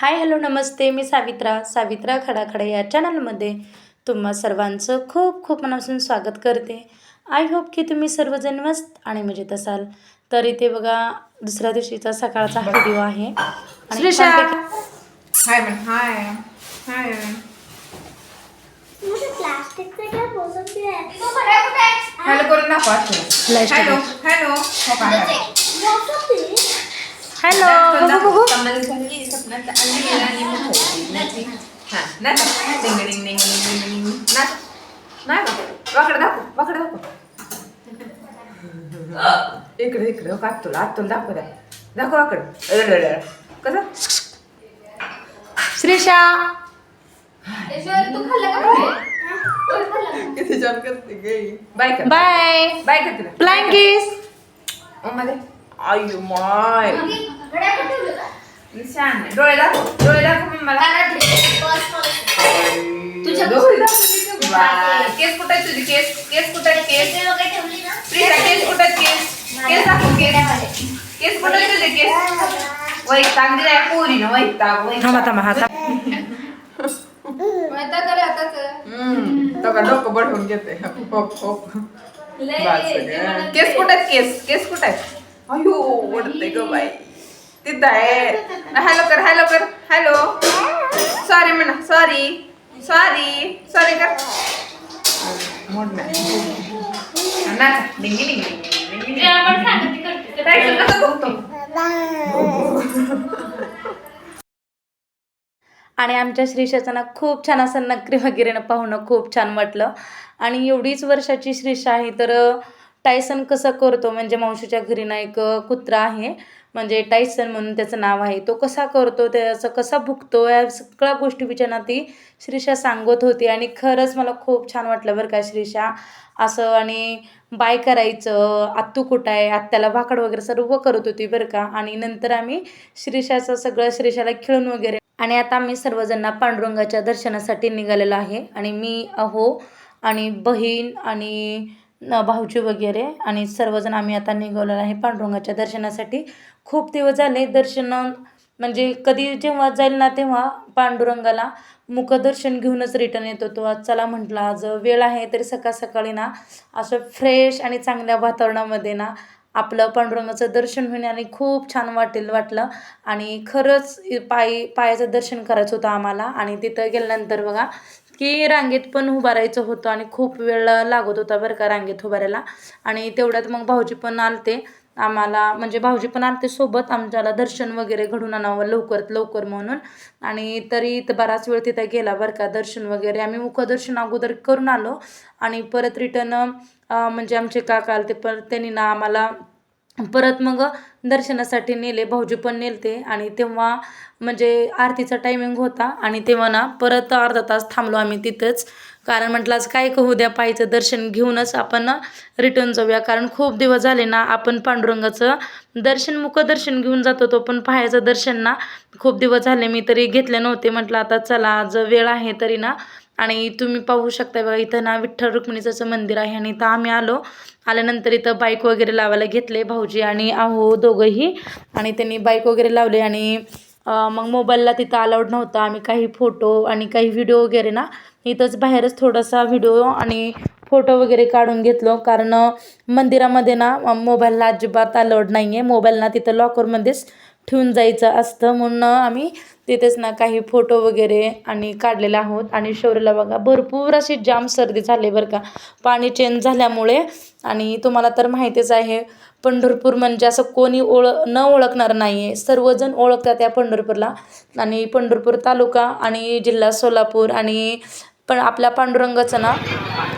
Hi hello नमस्ते. मी सावित्रा सावित्रा खडाखडा या चॅनलमध्ये तुम्हा सर्वांचं खूप खूप मनापासून स्वागत करते. आय होप की तुम्ही सर्वजण मस्त आणि मजेत असाल. तर इथे बघा दुसऱ्या दिवशीचा सकाळचा हा व्हिडिओ आहे. आणि हाय हाय हैं हॅलो हॅलो. हॅलो बघू. बघू. हा. इकडे इकडे का तुला आत तुला दाखव द्या. दाखव अरे. कसं श्रीषा करते बाय बाय बाय कर तिला फ्लाइंग किसमध्ये आयु माय छान आहे. डोळे दाखव डोळे दाखव मला तुझ्या डोळे दाखव. वा. केस कुठे आहे तुझी केस केस कुठे आहे केस प्रिया केस कुठे आहेत केस केस दाखव केस केस कुठे आहे तुझे केस वैताग दिलाय पोरीनं वैताग वैताग. थांबा थांबा हा हम्म, तो का डोकं बडवून घेते होप होप बस गं. केस कुठे आहेत केस केस कुठे आहेत अयो ओढते ग बाई. तिथं आहे. हॅलो कर हॅलो कर हॅलो. सॉरी म्हणा सॉरी सॉरी सॉरी कर. डिंगी डिंगी आणि आमच्या श्रीषाचं ना खूप छान असं नकरी वगैरे पाहुणं खूप छान वाटलं. आणि एवढीच वर्षाची श्रीषा आहे तर टायसन कसं करतो? म्हणजे मावशीच्या घरी ना एक कुत्रा आहे. म्हणजे टायसन म्हणून त्याचं नाव आहे. तो कसा करतो? त्याचं कसा भुकतो या सगळ्या गोष्टी विचारना ती श्रीषा सांगत होती. आणि खरंच मला खूप छान वाटलं बरं का श्रीषा. असं आणि बाय करायचं. आत्तू कुठं आहे? आत्याला भाकड वगैरे सर्व करत होती बरं का. आणि नंतर आम्ही श्रीषाचं सगळं श्रीषाला खेळून वगैरे. आणि आता आम्ही सर्वजण पांडुरंगाच्या दर्शनासाठी निघालेलो आहे. आणि मी अहो आणि बहीण आणि न- भाऊजी वगैरे आणि सर्वजण आम्ही आता निघालेलो आहे पांडुरंगाच्या दर्शनासाठी. खूप दिवस झाले दर्शन म्हणजे कधी जेव्हा जाईल ना तेव्हा पांडुरंगाला मुखदर्शन घेऊनच रिटर्न येतो तो आज चला म्हटलं आज वेळ आहे तरी सकाळ सकाळी ना असं फ्रेश आणि चांगल्या वातावरणामध्ये ना आपलं पांडुरंगाचं दर्शन होण्याने आणि खूप छान वाटेल वाटलं. आणि खरंच पायी पायाचं दर्शन करायचं होतं आम्हाला आणि तिथं गेल्यानंतर बघा की रांगेत पण उभारायचं होतं आणि खूप वेळ लागत होता बरं का रांगेत उभारायला. आणि तेवढ्यात मग भाऊजी पण आलते. आम्हाला म्हणजे भाऊजी पण आलते सोबत. आमच्याला दर्शन वगैरे घडून आणावं लवकरात लवकर म्हणून. आणि तरी तर बराच वेळ तिथं गेला बरं का दर्शन वगैरे. आम्ही मुखदर्शन अगोदर करून आलो. आणि परत रिटर्न म्हणजे आमचे काका आलते. परत त्यांनी ना आम्हाला परत मग दर्शनासाठी नेले भाऊजी पण नेलते आणि तेव्हा म्हणजे आरतीचा टायमिंग होता आणि तेव्हा ना परत अर्धा तास थांबलो आम्ही तिथंच. कारण म्हटलं आज काय कहू द्या पायीचं दर्शन घेऊनच आपण रिटर्न जाऊया. कारण खूप दिवस झाले ना आपण पांडुरंगाचं दर्शन मुखदर्शन घेऊन जात होतो पण पाहायचं दर्शन ना खूप दिवस झाले मी तरी घेतले नव्हते. म्हटलं आता चला आज वेळ आहे तरी ना आणि तुम्ही पाहू शकता बघा इथं ना विठ्ठल रुक्मिणीचं मंदिर आहे आणि इथं आम्ही आलो. आल्यानंतर इथं बाईक वगैरे लावायला घेतले भाऊजी आणि आहो दोघंही. आणि त्यांनी बाईक वगैरे लावले आणि मग मोबाईलला तिथं अलाउड नव्हतं. आम्ही काही फोटो आणि काही व्हिडिओ वगैरे ना इथंच बाहेरच थोडासा व्हिडिओ आणि फोटो वगैरे काढून घेतलो. कारण मंदिरामध्ये ना मोबाईलला अजिबात अलाउड नाही आहे मोबाईल ना तिथं लॉकरमध्येच ठेवून जायचं असतं म्हणून आम्ही तिथेच ना काही फोटो वगैरे आणि काढलेले आहोत. आणि शौर्यला बघा भरपूर अशी जाम सर्दी झाली बरं का. पाणी चेंज झाल्यामुळे आणि तुम्हाला तर माहितीच आहे पंढरपूर म्हणजे असं कोणी ओळ न ओळखणार नाही आहे सर्वजण ओळखतात या पंढरपूरला. आणि पंढरपूर तालुका आणि जिल्हा सोलापूर आणि पण आपल्या पांडुरंगाचं ना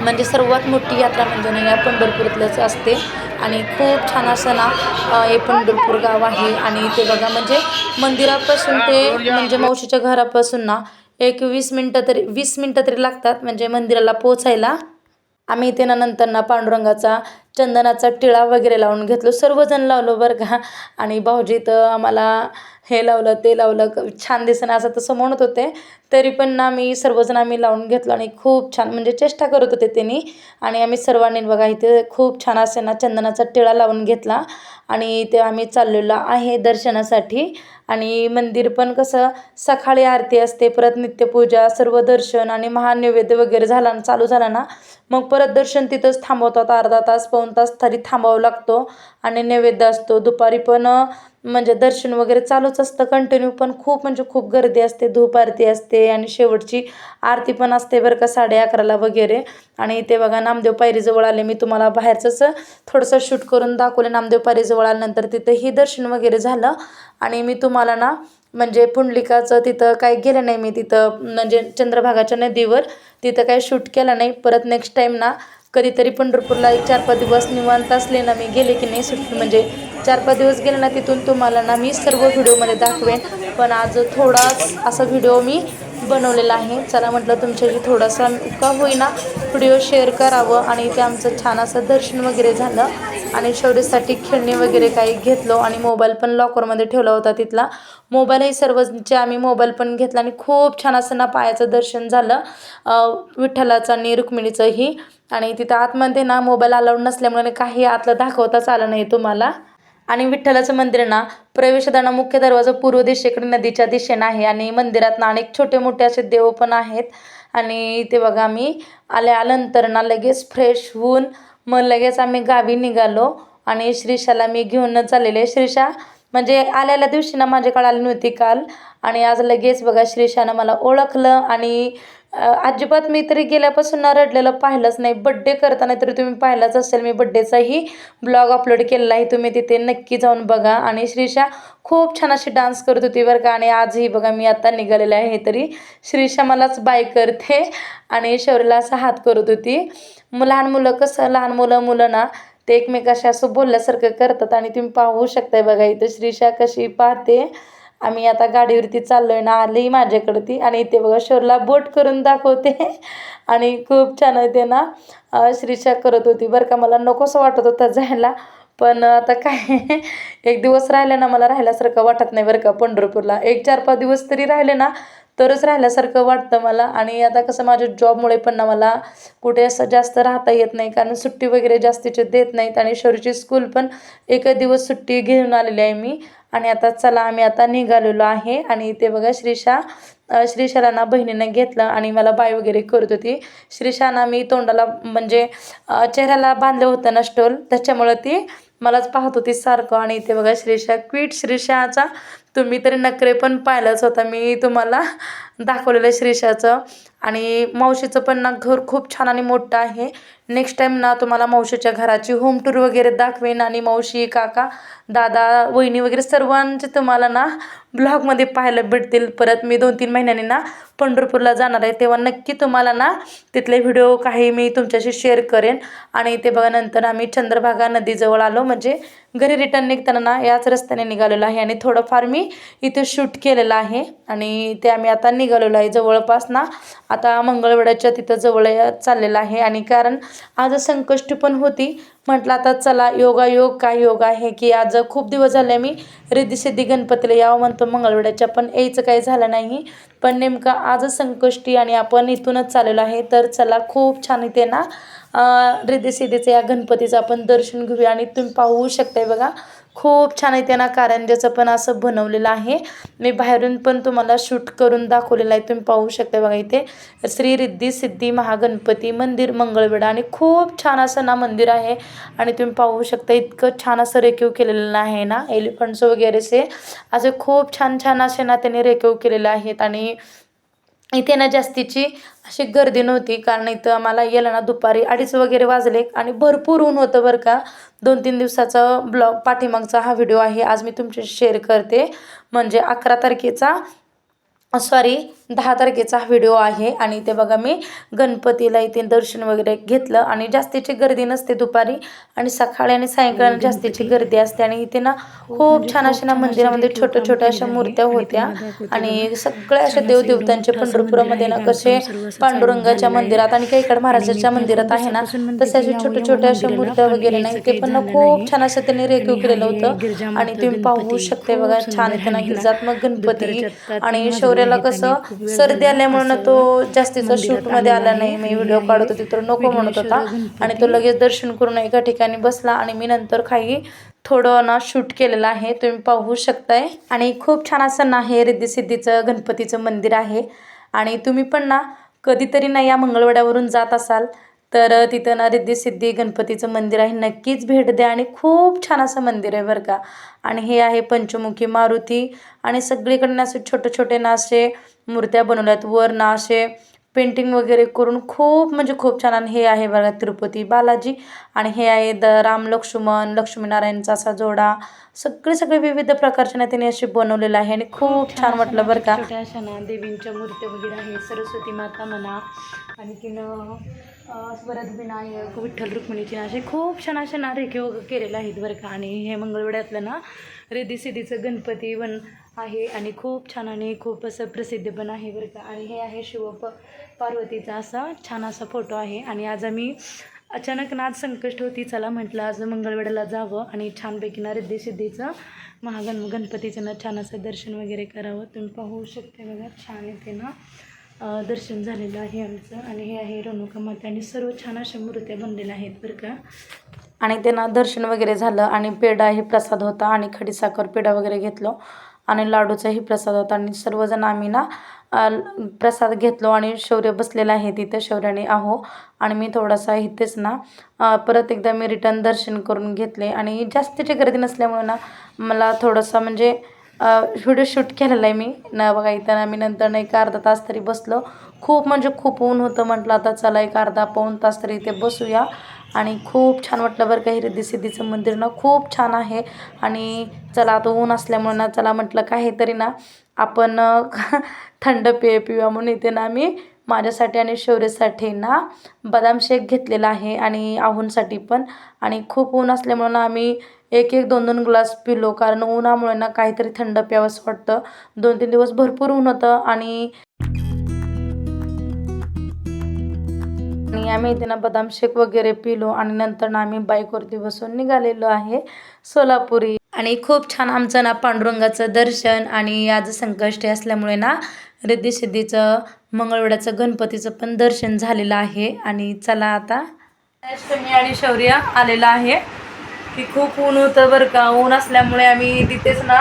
म्हणजे सर्वात मोठी यात्रा म्हणजे ना या पंढरपूरातलंच असते. आणि खूप छान असं ना हे पंढरपूर गाव आहे. आणि ते बघा म्हणजे मंदिरापासून ते म्हणजे मावशीच्या घरापासून ना एक वीस मिनटं तरी वीस मिनटं तरी लागतात म्हणजे मंदिराला पोचायला आम्ही इथे ना नंतर ना पांडुरंगाचा चंदनाचा टिळा वगैरे लावून घेतलो. सर्वजण लावलो बरं का. आणि भाऊजी तर आम्हाला हे लावलं ते लावलं छान दिसेना असं तसं म्हणत होते. तरी पण ना मी सर्वजण आम्ही लावून घेतलं आणि खूप छान म्हणजे चेष्टा करत होते त्यांनी. आणि आम्ही सर्वांनी बघा इथे खूप छान असे ना चंदनाचा टिळा लावून घेतला. आणि ते आम्ही चाललेलो आहे दर्शनासाठी. आणि मंदिर पण कसं सकाळी आरती असते परत नित्यपूजा सर्व दर्शन आणि महानैवेद्य वगैरे झाला चालू झाला ना मग परत दर्शन तिथंच थांबवतात. अर्धा तास पाऊण तास तरी थांबावं लागतो. आणि नैवेद्य असतो. दुपारी पण म्हणजे दर्शन वगैरे चालूच असतं कंटिन्यू पण खूप म्हणजे खूप गर्दी असते धूप आरती असते आणि शेवटची आरती पण असते बरं का साडे अकराला वगैरे. आणि ते बघा नामदेव पायरीजवळ आले मी तुम्हाला बाहेरचंच थोडंसं शूट करून दाखवले. नामदेव पायरीजवळ आल्यानंतर तिथंही दर्शन वगैरे झालं. आणि मी तुम्हाला ना म्हणजे पुंडलिकाचं तिथं काही गेलं नाही मी तिथं म्हणजे चंद्रभागाच्या नदीवर तिथं काय शूट केलं नाही. परत नेक्स्ट टाईम ना कधीतरी पंढरपूरला एक चार पाच दिवस निवांत असले ना मी गेले की नाही सुट्टी म्हणजे चार पाच दिवस गेले ना तिथून तुम्हाला ना मी सर्व व्हिडिओमध्ये दाखवेन. पण आज थोडाच असा व्हिडिओ मी बनवलेला आहे. चला म्हटलं तुमच्याशी थोडासा का होईना व्हिडिओ शेअर करावं आणि ते आमचं छान असं दर्शन वगैरे झालं. आणि शौर्यसाठी खेळणी वगैरे काही घेतलो आणि मोबाईल पण लॉकरमध्ये ठेवला होता तिथला. मोबाईलही सर्वचे आम्ही मोबाईल पण घेतला आणि खूप छान असं ना पायाचं दर्शन झालं. विठ्ठलाचं आणि रुक्मिणीचंही. आणि तिथं आतमध्ये ना मोबाईल अलाउड नसल्यामुळे काही आतलं दाखवताच आलं नाही तुम्हाला. आणि विठ्ठलाचं मंदिर ना प्रवेशदाना मुख्य दरवाजा पूर्व दिशेकडे नदीच्या दिशेनं आहे आणि मंदिरात ना अनेक छोटे मोठे असे देव पण आहेत. आणि ते बघा आम्ही आल्या आल्यानंतर ना लगेच फ्रेश होऊन मग लगेच आम्ही गावी निघालो आणि श्रीशाला मी घेऊनच चाललेले श्रीशा म्हणजे आलेल्या दिवशी ना माझ्याकडे आली नव्हती काल. आणि आज लगेच बघा श्रीशानं मला ओळखलं आणि अजिबात मी तरी गेल्यापासून ना रडलेलं पाहिलंच नाही. बड्डे करताना तरी तुम्ही पाहिलाच असेल मी बड्डेचाही ब्लॉग अपलोड केलेला आहे. तुम्ही तिथे नक्की जाऊन बघा. आणि श्रीशा खूप छान अशी डान्स करत होती बरं का. आणि आजही बघा मी आता निघालेले आहे तरी. श्रीशा मलाच बाय करते. आणि शौर्यला असा हात करत होती. मग लहान मुलं कसं लहान मुलं मुलं ना ते एकमेकाशी असं बोलल्यासारखं करतात आणि तुम्ही पाहू शकताय बघा इथं श्रीशा कशी पाहते. आम्ही आता गाडीवरती चाललोय ना आली माझ्याकडे ती आणि इथे बघा शोरला बोट करून दाखवते. आणि खूप छान आहे ते ना. श्रीशा करत होती. बरं का मला नकोसं वाटत होता जायला. पण आता काय एक दिवस राहिले ना मला राहिल्यासारखं वाटत नाही बरं का पंढरपूरला. एक चार पाच दिवस तरी राहिले ना तरच राहिल्यासारखं वाटतं मला. आणि आता कसं माझ्या जॉबमुळे पण ना मला कुठे असं जास्त राहता येत नाही कारण सुट्टी वगैरे जास्तीचे देत नाहीत. आणि शरीरची स्कूल पण एक दिवस सुट्टी घेऊन आलेली आहे मी. आणि आता चला आम्ही आता निघालेलो आहे. आणि इथे बघा श्रीशा श्रीशाला ना बहिणीनं घेतलं आणि मला बाय वगैरे करत होती. श्रीशाना मी तोंडाला म्हणजे चेहऱ्याला बांधलं होतं ना स्टोल त्याच्यामुळं ती मलाच पाहत होती सारखं. आणि इथे बघा श्रीशा क्विट श्रीशाचा. तुम्ही तरी नखरे पण पाहिलंच होता. मी तुम्हाला दाखवलेलं श्रीशाचं आणि मावशीचं पण ना घर खूप छान आणि मोठं आहे. नेक्स्ट टाईम ना तुम्हाला मावशीच्या घराची होम टूर वगैरे दाखवेन. आणि मावशी काका दादा वहिनी वगैरे सर्वांचे तुम्हाला ना ब्लॉगमध्ये पाहायला भेटतील. परत मी दोन तीन महिन्यांनी ना पंढरपूरला जाणार आहे. तेव्हा नक्की तुम्हाला ना तिथले व्हिडिओ काही मी तुमच्याशी शेअर करेन. आणि ते बघा नंतर आम्ही चंद्रभागा नदीजवळ आलो. म्हणजे घरी रिटर्न निघताना ना याच रस्त्याने निघालेलो आहे. आणि थोडंफार मी इथे शूट केलेलं आहे. आणि ते आम्ही आता निघालेलो आहे. जवळपास ना आता मंगळवेड्याच्या तिथं जवळ या- चाललेलं आहे. आणि कारण आज संकष्टी पण होती. म्हटलं आता चला योगायोग काय योग आहे की आज खूप दिवस झाले मी रिद्धिसिद्धी गणपतीला यावं म्हणतो. मंगळवेड्याच्या पण यायचं काही झालं नाही. पण नेमकं आजच संकष्टी आणि आपण इथूनच चाललेलो आहे. तर चला खूप छान इथे ना रिद्धिसिद्धीचं या गणपतीचं आपण दर्शन घेऊया. आणि तुम्ही पाहू शकताय बघा खूप छान आहे ना कारंज्याचं पण असं बनवलेलं आहे. मी बाहेरून पण तुम्हाला शूट करून दाखवलेलं आहे. तुम्ही पाहू शकता बघा इथे. श्री रिद्धी सिद्धी महागणपती मंदिर मंगळवेढा आणि खूप छान असं ना मंदिर आहे. आणि तुम्ही पाहू शकता इतकं छान असं रेकीव केलेलं आहे ना. एलिफंट्स वगैरेचे. असे खूप छान छान असे ना त्यांनी रेकीव केलेले आहेत. आणि इथे ना जास्तीची अशी गर्दी नव्हती. कारण इथं आम्हाला यायला ना दुपारी अडीच वगैरे वाजले आणि भरपूर ऊन होतं बरं का. दोन तीन दिवसाचा ब्लॉग पाठीमागचा हा व्हिडिओ आहे. आज मी तुमच्याशी शेअर करते. म्हणजे अकरा तारखेचा सॉरी दहा तारखेचा हा व्हिडिओ आहे आणि ते बघा मी गणपतीला इथे दर्शन वगैरे घेतलं आणि जास्तीची गर्दी नसते दुपारी आणि सकाळी आणि सायंकाळी जास्तीची गर्दी असते आणि इथे ना खूप छान अशा ना मंदिरामध्ये छोट्या छोट्या अशा मूर्त्या होत्या आणि सगळ्या अशा देवदेवतांचे पंढरपुरामध्ये ना कसे पांडुरंगाच्या मंदिरात आणि काही इकडे महाराजाच्या मंदिरात आहे ना तसे असे छोट्या छोट्या अशा मूर्त्या वगैरे नाही ते पण ना खूप छान असं त्यांनी रेखीव केलेलं होतं आणि तुम्ही पाहू शकते बघा छान इथे ना गिरजात्मक गणपती आणि शौर्याला कसं सर्दी आल्यामुळे तो जास्तीचा शूटमध्ये आला नाही. मी व्हिडिओ काढत होती तर नको म्हणत होता. आणि तो लगेच दर्शन करून एका ठिकाणी बसला आणि मी नंतर काही थोडं ना शूट केलेलं आहे. तुम्ही पाहू शकताय. आणि खूप छान असं ना हे रिद्धिसिद्धीचं गणपतीचं मंदिर आहे. आणि तुम्ही पण ना कधीतरी ना या मंगळवाड्यावरून जात असाल. तर तिथं ना रिद्धिसिद्धी गणपतीचं मंदिर आहे. नक्कीच भेट द्या आणि खूप छान असं मंदिर आहे बरं का. आणि हे आहे पंचमुखी मारुती आणि सगळीकडे ना असे छोटे छोटे ना असे मूर्त्या बनवल्यात. वर ना असे पेंटिंग वगैरे करून खूप म्हणजे खूप छान आणि हे आहे बघा तिरुपती बालाजी. आणि हे आहे द राम लक्ष्मण लक्ष्मीनारायणचा असा जोडा. सगळे सगळे विविध प्रकारचे ना त्यांनी असे बनवलेलं आहे आणि खूप छान वाटलं बरं का. छोट्या अशा ना देवींच्या मूर्त्या वगैरे आहे सरस्वती माता म्हणा. आणखीन स्वरद विनायक विठ्ठल रुक्मिणीचे असे खूप छान असे ना रेखे केलेले आहेत बरं का. आणि हे मंगळवेड्यातलं ना रिद्धिसिद्धीचं गणपती पण आहे आणि खूप छान आणि खूप असं प्रसिद्ध पण आहे बरं का. आणि हे आहे शिव प पार्वतीचा असा छान असा फोटो आहे. आणि आज आम्ही अचानक ना आज संकष्ट होती चला म्हटलं आज मंगळवेड्याला जावं आणि छानपैकी ना रिद्धिसिद्धीचं महागण गणपतीचं ना छान असं दर्शन वगैरे करावं. तुम्ही पाहू शकते बघा छान येते ना. दर्शन झालेलं आहे आमचं आणि हे आहे रेणुका माता आणि सर्व छान अशा मूर्त्या बनलेल्या आहेत बरं का. आणि त्यांना दर्शन वगैरे झालं आणि पेढाही प्रसाद होता आणि खडीसाखर पेढा वगैरे घेतलो आणि लाडूचाही प्रसाद होता आणि सर्वजण आम्ही ना प्रसाद घेतलो आणि शौर्य बसलेला आहे तिथं शौर्याने आहो आणि मी थोडासा इथेच ना परत एकदा मी रिटर्न दर्शन करून घेतले आणि जास्तीची गर्दी नसल्यामुळे ना मला थोडंसं म्हणजे व्हिडिओ शूट केलेला आहे मी. न बघा इथं आम्ही नंतर ना एक अर्धा तास तरी बसलो. खूप म्हणजे खूप ऊन होतं म्हटलं आता चला एक अर्धा पाऊण तास तरी इथे बसूया. आणि खूप छान वाटलं बरं का हे सिद्धीचं मंदिर ना खूप छान आहे. आणि चला आता ऊन असल्यामुळे ना चला म्हटलं काहीतरी ना आपण थंड पेय पिऊया म्हणून इथे ना आम्ही माझ्यासाठी आणि शौर्यसाठी ना बदाम शेक घेतलेला आहे आणि आहुंसाठी पण. आणि खूप ऊन असल्यामुळे ना आम्ही एक एक दोन दोन ग्लास पिलो. कारण उन्हामुळे ना काहीतरी थंड प्यावंसं वाटतं. दोन तीन दिवस भरपूर ऊन होतं आणि आणि आम्ही इथे ना बदाम शेक वगैरे पिलो आणि नंतर ना आम्ही बाईकवरती बसून निघालेलो आहे सोलापुरी. आणि खूप छान आमचं ना पांडुरंगाचं दर्शन आणि आज संकष्टी असल्यामुळे ना रिद्धिसिद्धीचं मंगळवेड्याचं गणपतीचं पण दर्शन झालेलं आहे. आणि चला आता. अष्टमी आणि शौर्य आलेलं आहे. की खूप ऊन होतं बरं का. ऊन असल्यामुळे आम्ही तिथेच ना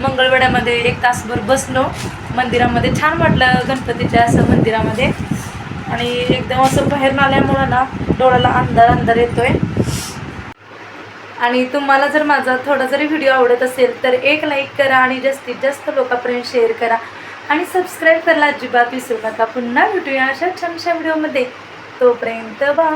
मंगळवेड्यामध्ये एक तासभर बसलो. मंदिरामध्ये छान वाटलं गणपतीच्या असं मंदिरामध्ये. आणि एकदम असं बाहेर आल्यामुळं ना डोळ्याला अंधार अंधार येतोय. आणि तुम्हाला जर माझा थोडा जरी व्हिडिओ आवडत असेल तर एक लाईक करा आणि जास्तीत जास्त लोकांपर्यंत शेअर करा. आणि सबस्क्राईब करायला अजिबात विसरू नका. पुन्हा भेटूया अशा छानशा व्हिडिओमध्ये तोपर्यंत बा